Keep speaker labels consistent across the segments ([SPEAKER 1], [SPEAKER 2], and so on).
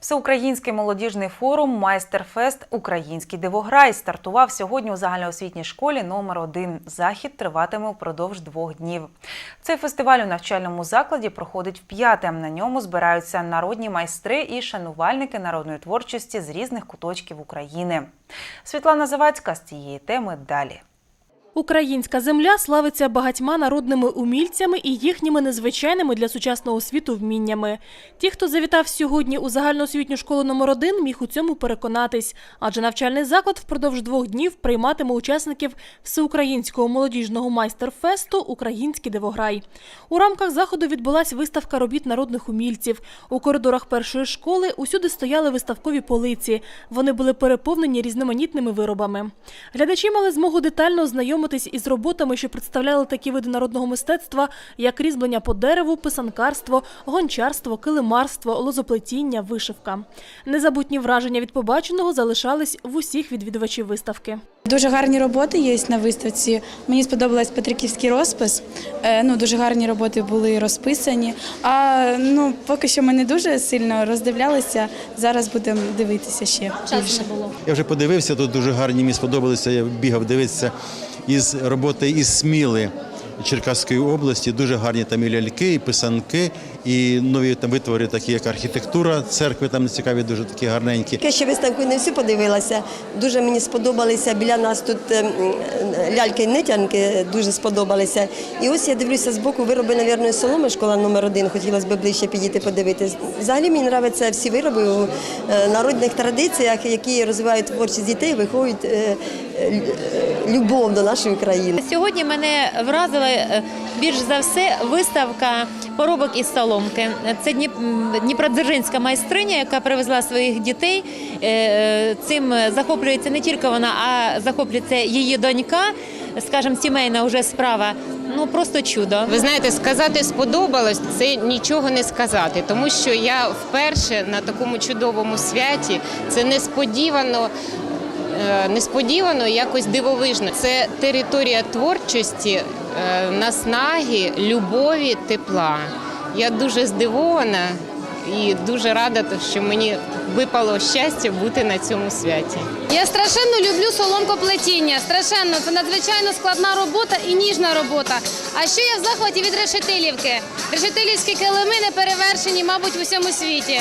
[SPEAKER 1] Всеукраїнський молодіжний форум Майстерфест Український дивограй стартував сьогодні у загальноосвітній школі номер 1 Захід триватиме впродовж двох днів. Цей фестиваль у навчальному закладі проходить вп'яте. На ньому збираються народні майстри і шанувальники народної творчості з різних куточків України. Світлана Завадська з цієї теми далі.
[SPEAKER 2] Українська земля славиться багатьма народними умільцями і їхніми незвичайними для сучасного світу вміннями. Ті, хто завітав сьогодні у загальноосвітню школу номер 1 міг у цьому переконатись, адже навчальний заклад впродовж двох днів прийматиме учасників всеукраїнського молодіжного майстер-фесту Український дивограй. У рамках заходу відбулась виставка робіт народних умільців. У коридорах першої школи усюди стояли виставкові полиці. Вони були переповнені різноманітними виробами. Глядачі мали змогу детально ознайомитись із роботами, що представляли такі види народного мистецтва, як різьблення по дереву, писанкарство, гончарство, килимарство, лозоплетіння, вишивка. Незабутні враження від побаченого залишались в усіх відвідувачів виставки.
[SPEAKER 3] Дуже гарні роботи є на виставці. Мені сподобалась Петриківський розпис. Е, Ну, дуже гарні роботи були розписані. А ну, поки що ми не дуже сильно роздивлялися. Зараз будемо дивитися ще більше.
[SPEAKER 4] Я вже подивився, тут дуже гарні мені сподобалися. Я бігав дивитися із роботи із Сміли Черкаської області. Дуже гарні там і ляльки, і писанки, і нові там витвори, такі як архітектура церкви, там цікаві, дуже такі гарненькі.
[SPEAKER 5] Я ще виставку не всю подивилася. Дуже мені сподобалися. Біля нас тут ем, ляльки-нитянки дуже сподобалися. І ось я дивлюся з боку вироби, навірно, соломи, школа номер один. Хотілося б ближче підійти подивитись. Взагалі мені подобаються всі вироби у е, народних традиціях, які розвивають творчість дітей, виховують е, любов до нашої країни.
[SPEAKER 6] Сьогодні мене вразила е, більш за все виставка поробок із соломки. Це Дніп- Дніпродзержинська майстриня, яка привезла своїх дітей. Е, Цим захоплюється не тільки вона, а захоплюється її донька, скажімо, сімейна вже справа. Ну просто чудо.
[SPEAKER 7] Ви знаєте, сказати сподобалось це нічого не сказати, тому що я вперше на такому чудовому святі це несподівано. Е, Несподівано, якось дивовижно. Це територія творчості, е, наснаги, любові, тепла. Я дуже здивована і дуже рада, що мені випало щастя бути на цьому святі.
[SPEAKER 8] Я страшенно люблю соломкоплетіння. Страшенно, це надзвичайно складна робота і ніжна робота. А ще я в захваті від решетилівки. Решетилівські килими не перевершені, мабуть, в усьому світі.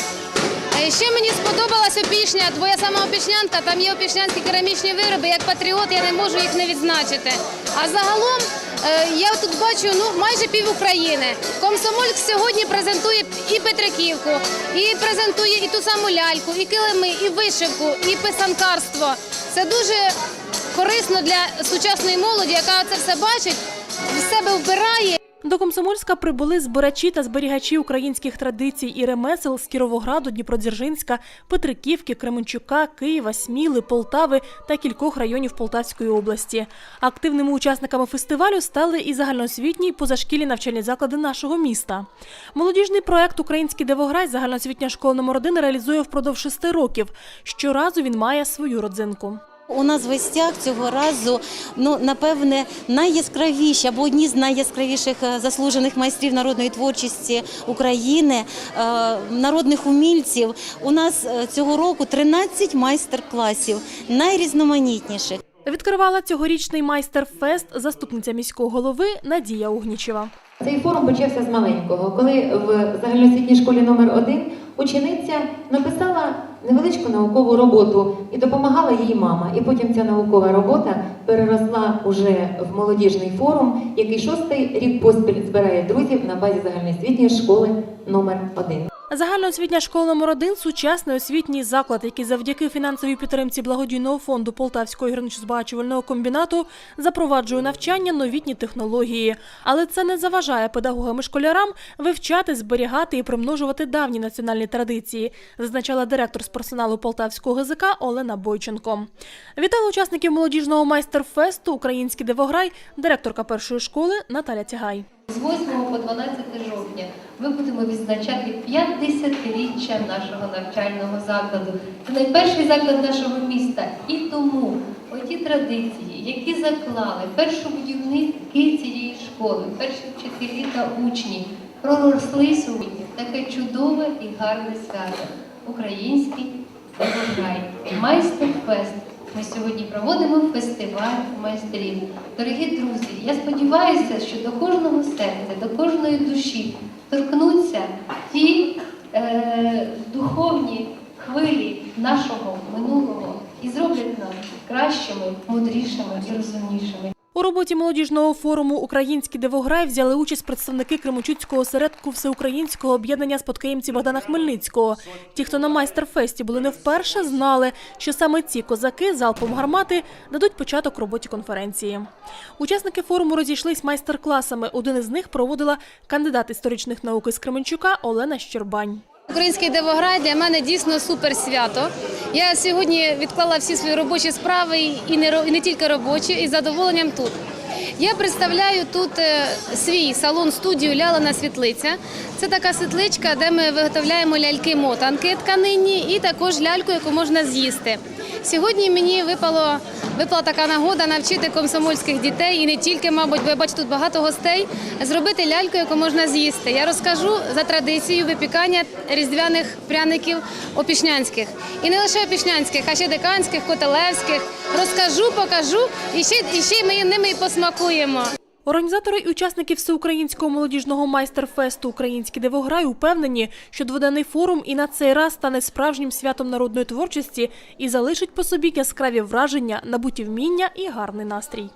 [SPEAKER 8] Ще мені сподобалась опішня, бо я сама опішнянка, там є опішнянські керамічні вироби. Як патріот я не можу їх не відзначити. А загалом е, я тут бачу ну майже пів України. Комсомольськ сьогодні презентує і Петриківку, і презентує і ту саму ляльку, і килими, і вишивку, і писанкарство. Це дуже корисно для сучасної молоді, яка це все бачить, в себе вбирає.
[SPEAKER 2] До Комсомольська прибули збирачі та зберігачі українських традицій і ремесел з Кіровограду, Дніпродзержинська, Петриківки, Кременчука, Києва, Сміли, Полтави та кількох районів Полтавської області. Активними учасниками фестивалю стали і загальноосвітні і позашкільні навчальні заклади нашого міста. Молодіжний проект Український дивограй загальноосвітня школа номер 1 реалізує впродовж шести років. Щоразу він має свою родзинку.
[SPEAKER 9] У нас в гостях цього разу, ну напевне, найяскравіші або одні з найяскравіших е, заслужених майстрів народної творчості України, е, народних умільців. У нас е, цього року 13 майстер-класів, найрізноманітніших.
[SPEAKER 2] Відкривала цьогорічний майстер-фест заступниця міського голови Надія Угнічева.
[SPEAKER 10] Цей форум почався з маленького, коли в загальноосвітній школі номер 1 учениця написала невеличку наукову роботу і допомагала їй мама. І потім ця наукова робота переросла уже в молодіжний форум, який шостий рік поспіль збирає друзів на базі загальноосвітньої школи номер 1
[SPEAKER 2] Загальноосвітня школа номер 1 сучасний освітній заклад, який завдяки фінансовій підтримці благодійного фонду Полтавського гірничо-збагачувального комбінату запроваджує навчання новітні технології. Але це не заважає педагогам і школярам вивчати, зберігати і примножувати давні національні традиції, зазначала директор з персоналу Полтавського ГЗК Олена Бойченко. Вітала учасників молодіжного майстер-фесту Український дивограй, директорка першої школи Наталя Тягай.
[SPEAKER 11] З 8 по 12 жовтня ми будемо відзначати 50-річчя нашого навчального закладу. Це найперший заклад нашого міста. І тому оті традиції, які заклали першобудівники цієї школи, перші вчителі та учні, проросли сьогодні таке чудове і гарне свято. український дивограй, майстер-фест. Ми сьогодні проводимо фестиваль майстрів. Дорогі друзі, я сподіваюся, що до кожного серця, до кожної душі торкнуться ті е, духовні хвилі нашого минулого і зроблять нас кращими, мудрішими і розумнішими.
[SPEAKER 2] У роботі молодіжного форуму Український дивограй взяли участь представники Кременчуцького осередку Всеукраїнського об'єднання спадкоємців Богдана Хмельницького. Ті, хто на майстер-фесті були не вперше, знали, що саме ці козаки залпом гармати дадуть початок роботі конференції. Учасники форуму розійшлись майстер-класами. Один із них проводила кандидат історичних наук із Кременчука Олена Щербань.
[SPEAKER 8] Український дивограй для мене дійсно супер свято. Я сьогодні відклала всі свої робочі справи і не, і не тільки робочі, і з задоволенням тут. Я представляю тут е, свій салон-студію Лялина світлиця. Це така світличка, де ми виготовляємо ляльки-мотанки тканинні і також ляльку, яку можна з'їсти. Сьогодні мені випало, випала така нагода навчити комсомольських дітей і не тільки, мабуть, бо я бачу тут багато гостей, зробити ляльку, яку можна з'їсти. Я розкажу за традицією випікання різдвяних пряників опішнянських. І не лише опішнянських, а ще деканських, котелевських. Розкажу, покажу і ще, і ще ми ними і посмакуємо.
[SPEAKER 2] Організатори і учасники всеукраїнського молодіжного майстер-фесту Український дивограй упевнені, що дводенний форум і на цей раз стане справжнім святом народної творчості і залишить по собі яскраві враження, набуті вміння і гарний настрій.